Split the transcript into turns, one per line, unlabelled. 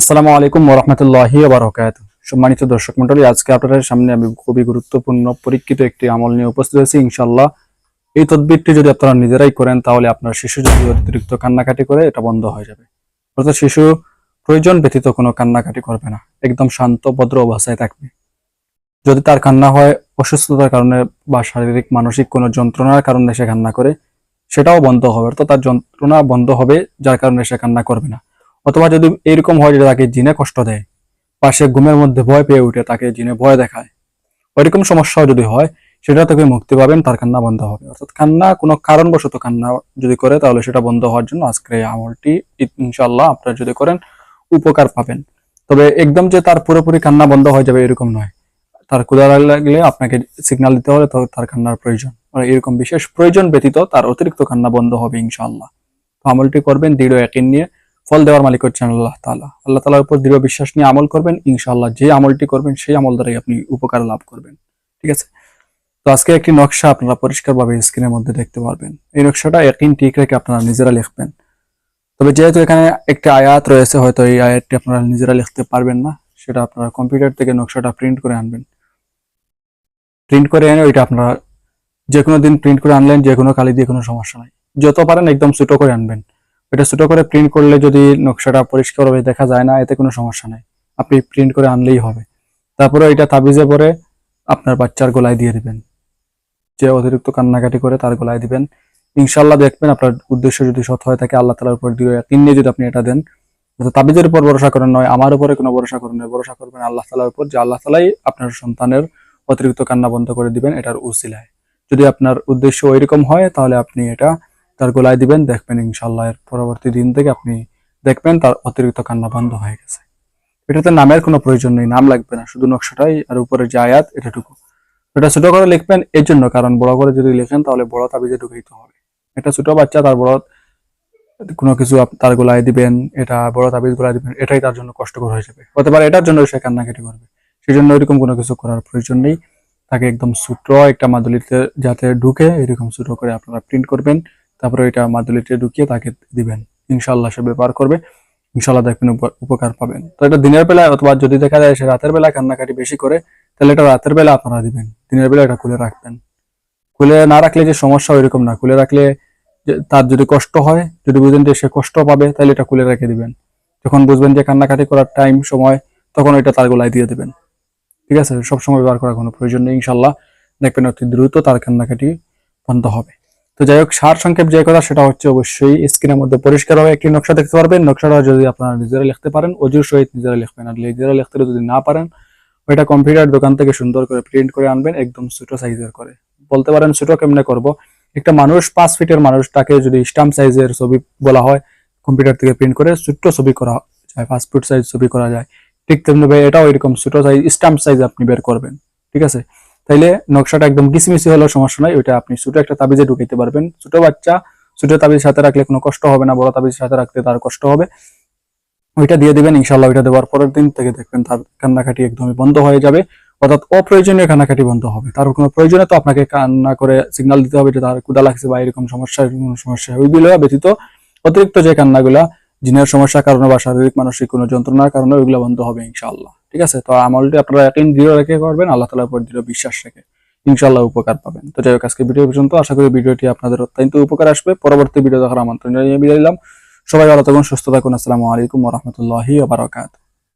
আসসালামু আলাইকুম ওরহমতুল্লাহি বারকাত সম্মানিত দর্শক মন্ডলী আজকে আপনাদের সামনে আমি খুবই গুরুত্বপূর্ণ, পরীক্ষিত একটি আমল নিয়ে উপস্থিত হয়েছি ইনশাল্লাহ এই তদবিরটি যদি আপনারা নিজেরাই করেন, তাহলে আপনার শিশু যদি অতিরিক্ত কান্নাকাটি করে, এটা বন্ধ হয়ে যাবে। অর্থাৎ শিশু প্রয়োজন ব্যতীত কোনো কান্নাকাটি করবে না, একদম শান্ত, ভদ্র অবস্থায় থাকবে। যদি তার কান্না হয়, অসুস্থতার কারণে বা শারীরিক, মানসিক কোনো যন্ত্রণার কারণে সে কান্না করে, সেটাও বন্ধ হবে। অর্থাৎ তার যন্ত্রণা বন্ধ হবে, যার কারণে সে কান্না করবে না। অথবা যদি এরকম হয় যে তাকে জিনে কষ্ট দেয়, বা সে ঘুমের মধ্যে ভয় পেয়ে উঠে তাকে জিনে ভয় দেখায়, ওইরকম সমস্যাও যদি হয়, সেটা থেকে মুক্তি পাবেন, তার কান্না বন্ধ হবে। অর্থাৎ কান্না কোনো কারণবশত কান্না যদি করে, তাহলে সেটা বন্ধ হওয়ার জন্য আজকের এই আমলটি ইনশাল্লাহ আপনারা যদি করেন, উপকার পাবেন। তবে একদম যে তার পুরোপুরি কান্না বন্ধ হয়ে যাবে এরকম নয়। তার ক্ষুধা লাগলে আপনাকে সিগন্যাল দিতে তো তার কান্নার প্রয়োজন। আর এরকম বিশেষ প্রয়োজন ব্যতীত তার অতিরিক্ত কান্না বন্ধ হবে ইনশাআল্লাহ। তো আমলটি করবেন, দৃঢ় একিন নিয়ে ফল দেওয়ার মালিক হচ্ছেন আল্লাহ তাআলা। আল্লাহ তাআলার উপর দৃঢ় বিশ্বাস নিয়ে আমল করবেন, ইনশাআল্লাহ যে আমলটি করবেন, সেই আমল দ্বারাই আপনি উপকার লাভ করবেন। ঠিক আছে? তো আজকে একটি নকশা আপনারা পরিষ্কারভাবে স্ক্রিনের মধ্যে দেখতে পারবেন। এই নকশাটা একিন ঠিক রেখে আপনারা নিজেরা লিখবেন। তবে যেহেতু এখানে একটা আয়াত রয়েছে, হয়তো এই আয়াতটি আপনারা নিজেরা লিখতে পারবেন না। সেটা আপনারা কম্পিউটার থেকে নকশাটা প্রিন্ট করে আনবেন। প্রিন্ট করে এনে ওইটা আপনারা যে কোনো দিন প্রিন্ট করে আনলেন যে কোনো কালি দিয়ে কোনো সমস্যা নাই। যত পারেন একদম ছোটো করে আনবেন। এটা ছোট করে প্রিন্ট করলে যদি নকশাটা পরিষ্কারভাবে দেখা যায় না, এতে কোনো সমস্যা নাই। আপনি প্রিন্ট করে আনলেই হবে। তারপরে এটা তাবিজে পরে আপনার বাচ্চার গলায় দিয়ে দিবেন। যে অতিরিক্ত কান্নাকাটি করে তার গলায় দিবেন। ইনশাল্লাহ দেখবেন আপনার উদ্দেশ্য যদি সৎ হয়ে থাকে আল্লাহ তালার উপর দিয়ে তিন নিয়ে যদি আপনি এটা দেন তাবিজের উপর ভরসা করেন নয়, আমার উপরে কোনো ভরসা করেন নয়। ভরসা করবেন আল্লাহ তালার উপর, যে আল্লাহ তালাই আপনার সন্তানের অতিরিক্ত কান্না বন্ধ করে দিবেন, এটার উসিলায়। যদি আপনার উদ্দেশ্য ওইরকম হয়, তাহলে আপনি এটা তার গলায় দিবেন, দেখবেন ইনশাল্লাহ এর পরবর্তী দিন থেকে আপনি দেখবেন তার অতিরিক্ত কান্না বন্ধ হয়ে গেছে। এটাতে নামের কোনো প্রয়োজন নেই, নাম লাগবে না, শুধু নকশাটাই আর উপরে যে আয়াত এটাটুকু। এটা ছোট করে লিখবেন এর জন্য, কারণ বড় করে যদি লেখেন তাহলে বড় তাবিজে ঢুকাইতে হবে। এটা ছোট বাচ্চা, তার বড় কোনো কিছু তার গলায় দিবেন, এটা বড় তাবিজ গলায় দিবেন, এটাই তার জন্য কষ্টকর হয়ে যাবে। হতে পারে এটার জন্য সে কান্নাকাটি করবে। সেই জন্য এরকম কোনো কিছু করার প্রয়োজন নেই। তাকে একদম ছোট একটা মাদুলিতে যাতে ঢুকে, এরকম ছোট করে আপনারা প্রিন্ট করবেন। তারপরে এটা মাদুলিতে ঢুকিয়ে তাকে দিবেন। ইনশাল্লাহ সে ব্যবহার করবে। ইনশাল্লাহ দেখবেন উপ- উপকার পাবেন। তো এটা দিনের বেলায় অথবা যদি দেখা যায় সে রাতের বেলায় কান্নাকাটি বেশি করে, তাহলে এটা রাতের বেলা আপনারা দিবেন। দিনের বেলা এটা খুলে রাখবেন। খুলে না রাখলে যে সমস্যা ওইরকম না। খুলে রাখলে তার যদি কষ্ট হয়, যদি বুঝেন যে সে কষ্ট পাবে, তাহলে এটা খুলে রেখে দিবেন। যখন বুঝবেন যে কান্নাকাটি করার টাইম, সময়, তখন ওইটা তার গোলায় দিয়ে দেবেন। ঠিক আছে? সব সময় ব্যবহার করার কোনো প্রয়োজন নেই ইনশাল্লাহ দেখবেন অতি দ্রুত তার কান্নাকাটি বন্ধ হবে। তো যাই হোক, সার সংক্ষেপ যে কথা, সেটা হচ্ছে অবশ্যই স্ক্রিনের মধ্যে পরিষ্কারভাবে একটি নকশা দেখতে পারবেন। নকশাটা যদি আপনারা নিজেরা লিখতে পারেন, অজুর সহিত নিজেরা লিখবেন। আর নিজেরা লিখতে যদি না পারেন, ওইটা কম্পিউটার দোকান থেকে সুন্দর করে প্রিন্ট করে আনবেন, একদম ছোট সাইজের করে। বলতে পারেন ছোট কেমনে করব? একটা মানুষ পাঁচ ফিটের মানুষ, তাকে যদি স্টাম্প সাইজের ছবি বলা হয় কম্পিউটার থেকে প্রিন্ট করে ছোট্ট ছবি করা যায়, পাঁচ ফুট সাইজ ছবি করা যায়। ঠিক তেমনি ভাবে এটাও এরকম ছোট সাইজ স্টাম্প সাইজ আপনি বের করবেন। ঠিক আছে? তাইলে নকশাটা একদম কিসমিসি হলেও সমস্যা নাই, ওইটা আপনি ছোট একটা তাবিজে ঢুকাইতে পারবেন। ছোট বাচ্চা, ছোট তাবিজ সাথে রাখলে কোনো কষ্ট হবে না, বড় তাবিজ সাথে রাখলে তার কষ্ট হবে। ওইটা দিয়ে দিবেন ইনশাল্লাহ ওইটা দেওয়ার পরের দিন থেকে দেখবেন তার কান্নাকাটি একদমই বন্ধ হয়ে যাবে। অর্থাৎ অপ্রয়োজনীয় কান্নাকাটি বন্ধ হবে। তার কোনো প্রয়োজনে তো আপনাকে কান্না করে সিগন্যাল দিতে হবে যে তার ক্ষুদা লাগছে বা এরকম সমস্যা, কোনো সমস্যা ওইগুলো ব্যতীত অতিরিক্ত যে কান্নাগুলা, জিনের সমস্যার কারণে বা শারীরিক, মানসিক কোনো যন্ত্রণার কারণে ওইগুলো বন্ধ হবে ইনশাআল্লাহ। ঠিক আছে? তো আমলটি আপনারা একদিন দৃঢ় রেখে করবেন, আল্লাহ তালার উপর দৃঢ় বিশ্বাস রেখে ইনশাল্লাহ উপকার পাবেন। তো যাই হোক, আজকে ভিডিও পর্যন্ত। আশা করি ভিডিওটি আপনাদের অত্যন্ত উপকার আসবে। পরবর্তী ভিডিও দেখার আমন্ত্রণ জানিয়ে বিদায় দিলাম সবাই ভালো থাকুন, সুস্থ থাকুন। আসসালামু আলাইকুম রহমতুল্লাহি বারাকাতুহু।